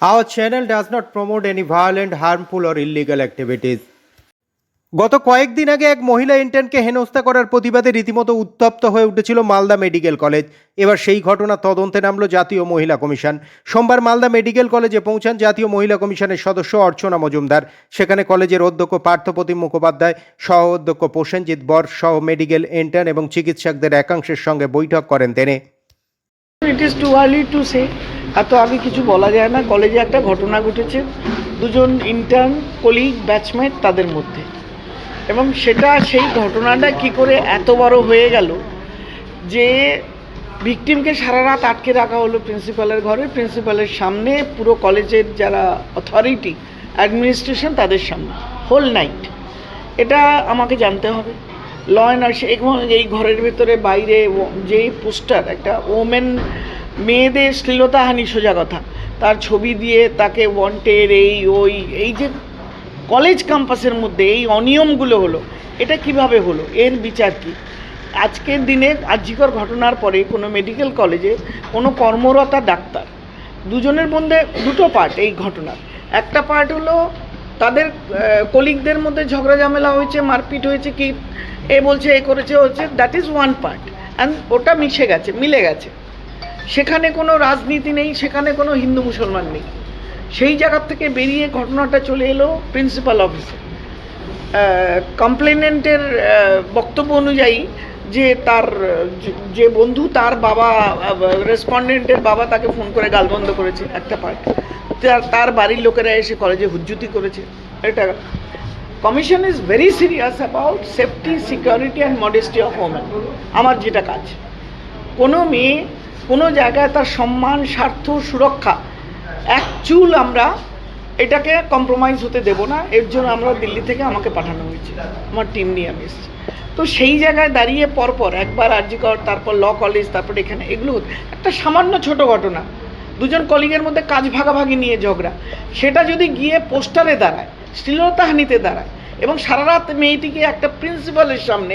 Our channel does not promote any violent, harmful, or illegal activities. গত কয়েকদিন আগে এক মহিলা ইন্টার্নকে হেনস্থা করার প্রতিবাদে রীতিমতো উত্তপ্ত হয়ে উঠেছিল মালদা মেডিকেল কলেজ। এবার সেই ঘটনা তদন্তে নামলো জাতীয় মহিলা কমিশন। সোমবার মালদা মেডিকেল কলেজে পৌঁছান জাতীয় মহিলা কমিশনের সদস্য অর্চনা মজুমদার। সেখানে কলেজের অধ্যক্ষ পার্থপ্রতিম মুখোপাধ্যায় সহ অধ্যক্ষ প্রসেনজিৎ বর সহ মেডিকেল ইন্টার্ন এবং চিকিৎসকদের একাংশের সঙ্গে বৈঠক করেন তিনি। It is too early to say এত আগে কিছু বলা যায় না, কলেজে একটা ঘটনা ঘটেছে। দুজন ইন্টার্ন কলিগ ব্যাচমেট তাদের মধ্যে। এবং সেটা সেই ঘটনাটা কি করে এত বড় হয়ে গেল যে ভিকটিমকে সারা রাত আটকে রাখা হলো প্রিন্সিপালের ঘরে। প্রিন্সিপালের সামনে পুরো কলেজের যারা অথরিটি অ্যাডমিনিস্ট্রেশন তাদের সামনে। হোল নাইট এটা আমাকে জানতে হবে। ল অ্যান্ড এবং এই ঘরের ভেতরে বাইরে ও- যে পোস্টার, একটা ওমেন মেয়েদের শ্লীলতাহানি সোজা কথা। তার ছবি দিয়ে তাকে ওয়ান্টেড এই, ওই, এই যে কলেজ ক্যাম্পাসের মধ্যে এই অনিয়মগুলো হলো, এটা কীভাবে হলো? এর বিচার কি? আজকের দিনে আর্যিকর ঘটনার পরে কোনো মেডিকেল কলেজে কোনো কর্মরতা ডাক্তার, দুজনের মধ্যে দুটো পার্ট এই ঘটনার। একটা পার্ট হলো তাদের কলিগদের মধ্যে ঝগড়া ঝামেলা হয়েছে, মারপিট হয়েছে, কি এ বলছে, এ করেছে হচ্ছে that is one part and ওটা মিশে গেছে, মিলে গেছে। সেখানে কোনো রাজনীতি নেই, সেখানে কোনো হিন্দু মুসলমান নেই। সেই জায়গার থেকে বেরিয়ে ঘটনাটা চলে এলো প্রিন্সিপাল অফিসে কমপ্লেনেন্টের বক্তব্য অনুযায়ী যে তার, যে- যে বন্ধু তার বাবা রেসপন্ডেন্টের বাবা তাকে ফোন করে গালবন্ধ করেছে একটা পার্ট তার বাড়ির লোকেরা এসে কলেজে হুজ্জুতি করেছে। এটা commission is very serious about safety security and modesty of women আমার যেটা কাজ। কোনো মেয়ে কোনো জায়গায় তার সম্মান, স্বার্থ, সুরক্ষা, এক চুল আমরা এটাকে কম্প্রোমাইজ হতে দেব না। এর জন্য আমরা দিল্লি থেকে আমাকে পাঠানো হয়েছে। আমার টিম নিয়ে আমি এসেছি। তো সেই জায়গায় দাঁড়িয়ে পরপর একবার আরজিকর তারপর ল কলেজ তারপর এখানে, এগুলো একটা সামান্য ছোট ঘটনা। দুজন কলিগের মধ্যে কাজ ভাগাভাগি নিয়ে ঝগড়া। সেটা যদি গিয়ে পোস্টারে দাঁড়ায়, শ্লীলতাহানিতে দাঁড়ায় এবং সারা রাত মেয়েটিকে একটা প্রিন্সিপালের সামনে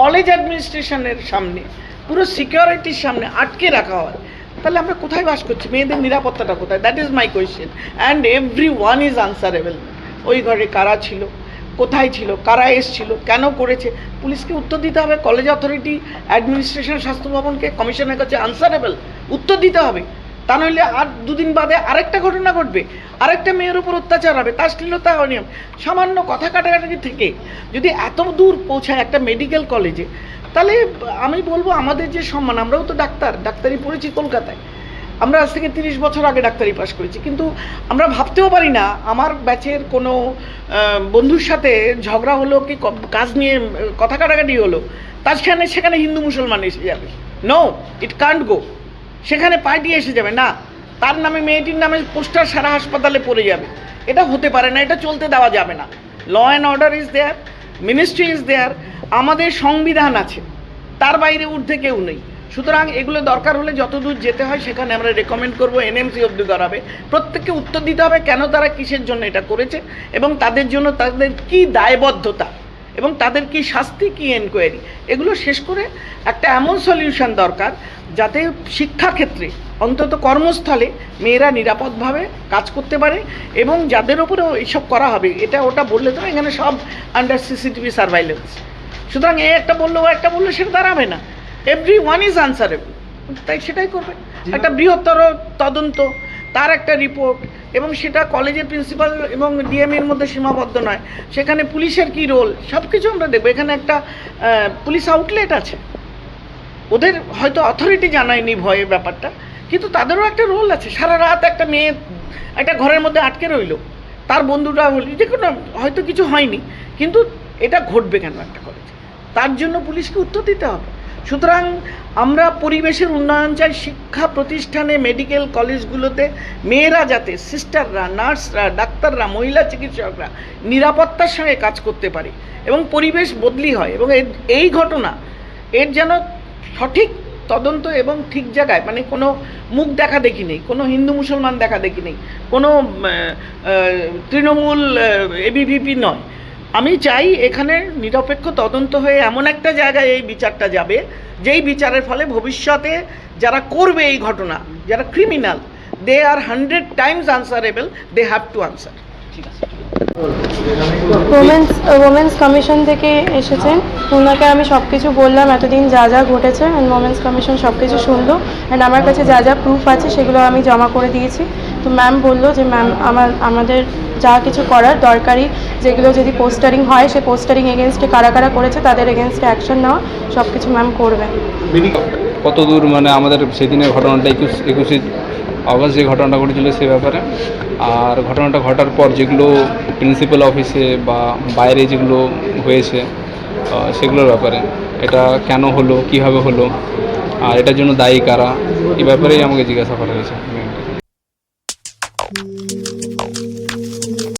কলেজ অ্যাডমিনিস্ট্রেশনের সামনে, পুরো সিকিউরিটির সামনে আটকে রাখা হয়, তাহলে আমরা কোথায় বাস করছি? মেয়েদের নিরাপত্তাটা কোথায়? That is my question and every one is answerable ওই ঘরে কারা ছিল? কোথায় ছিল? কারা এসছিল? কেন করেছে? পুলিশকে উত্তর দিতে হবে। কলেজ অথরিটি অ্যাডমিনিস্ট্রেশন স্বাস্থ্য ভবনকে কমিশনের কাছে আনসারেবল উত্তর দিতে হবে। তা নইলে আর দুদিন বাদে আরেকটা ঘটনা ঘটবে। আরেকটা মেয়ের উপর অত্যাচার হবে, তার শ্লীলতা অনিয়ম সামান্য কথা কাটাকাটি থেকে যদি এত দূর পৌঁছায় একটা মেডিকেল কলেজে তাহলে আমি বলব আমাদের যে সম্মান, আমরাও তো ডাক্তার, ডাক্তারি পড়েছি কলকাতায়। আমরা আজ থেকে তিরিশ বছর আগে ডাক্তারি পাশ করেছি, কিন্তু আমরা ভাবতেও পারি না আমার ব্যাচের কোনো বন্ধুর সাথে ঝগড়া হলো কি কাজ নিয়ে, কথা কাটাকাটি হলো, তার সেখানে সেখানে হিন্দু মুসলমান এসে যাবে। নো ইট কান্ট গো সেখানে পার্টি এসে যাবে, না। তার নামে, মেয়েটির নামে পোস্টার সারা হাসপাতালে পড়ে যাবে। এটা হতে পারে না, এটা চলতে দেওয়া যাবে না। Law and order is there ministry is there আমাদের সংবিধান আছে। তার বাইরে ঊর্ধ্বে কেউ নেই। সুতরাং এগুলো দরকার হলে যতদূর যেতে হয়, সেখানে আমরা রেকমেন্ড করব এনএমসি অব্দি করাবে প্রত্যেককে উত্তর দিতে হবে কেন তারা কিসের জন্য এটা করেছে এবং তাদের জন্য তাদের কি দায়বদ্ধতা। এবং তাদের কি শাস্তি কি এনকোয়ারি এগুলো শেষ করে একটা এমন সলিউশন দরকার যাতে শিক্ষাক্ষেত্রে অন্তত কর্মস্থলে মেয়েরা নিরাপদভাবে কাজ করতে পারে এবং যাদের ওপরেও এইসব করা হবে এটা ওটা বললে তো এখানে সব আন্ডার সিসিটিভি সার্ভাইলেন্স সুতরাং এ একটা বলল ও একটা বলল সেটা দাঁড়াবে না। এভরি ওয়ান ইজ আনসারেবল তাই সেটাই করবে। একটা বৃহত্তর তদন্ত তার একটা রিপোর্ট এবং সেটা কলেজের প্রিন্সিপাল এবং ডিএম এর মধ্যে সীমাবদ্ধ নয়। সেখানে পুলিশের কি রোল সব কিছু আমরা দেখব। এখানে একটা পুলিশ আউটলেট আছে। ওদের হয়তো অথরিটি জানায়নি ভয়ে ব্যাপারটা, কিন্তু তাদেরও একটা রোল আছে। সারা রাত একটা মেয়ে একটা ঘরের মধ্যে আটকে রইল। তার বন্ধুটা হল যে কোনো, হয়তো কিছু হয়নি, কিন্তু এটা ঘটবে কেন একটা কলেজে তার জন্য পুলিশকে উত্তর দিতে হবে। সুতরাং আমরা পরিবেশের উন্নয়ন চাই, শিক্ষা প্রতিষ্ঠানে মেডিকেল কলেজগুলোতে মেয়েরা যাতে সিস্টাররা নার্সরা ডাক্তাররা, মহিলা চিকিৎসকরা নিরাপত্তার সঙ্গে কাজ করতে পারে এবং পরিবেশ বদলি হয় এবং এই ঘটনা, এর যেন সঠিক তদন্ত এবং ঠিক জায়গায় মানে কোনো মুখ দেখা দেখি নেই, কোনো হিন্দু মুসলমান দেখা দেখি নেই, কোনো তৃণমূল এবিভিপি নয়। আমি চাই এখানে নিরপেক্ষ তদন্ত হয়ে এমন একটা জায়গায় এই বিচারটা যাবে, যেই বিচারের ফলে ভবিষ্যতে যারা করবে এই ঘটনা, যারা criminal they are hundred times answerable they have to answer women's women's commission থেকে এসেছেন ওনাকে আমি সব কিছু বললাম, এতদিন যা যা ঘটেছে অ্যান্ড ওমেন্স কমিশন সব কিছু শুনলো। অ্যান্ড আমার কাছে যা যা প্রুফ আছে, সেগুলো আমি জমা করে দিয়েছি। তো ম্যাম বলল যে ম্যাম আমার, আমাদের যা কিছু করার দরকারি, যেগুলো যদি পোস্টারিং হয়, সে পোস্টারিং এগেনস্টে কারা কারা করেছে, তাদের এগেনস্টে অ্যাকশন নেওয়া সব কিছু ম্যাম করবেন কত দূর মানে আমাদের সেদিনের ঘটনাটা একুশ, একুশে আগস্ট যে ঘটনাটা ঘটেছিল সে ব্যাপারে। আর ঘটনাটা ঘটার পর যেগুলো প্রিন্সিপাল অফিসে বা বাইরে যেগুলো হয়েছে সেগুলোর ব্যাপারে, এটা কেন হলো, কীভাবে হলো, আর এটার জন্য দায়ী কারা, এ ব্যাপারেই আমাকে জিজ্ঞাসা করা হয়েছে।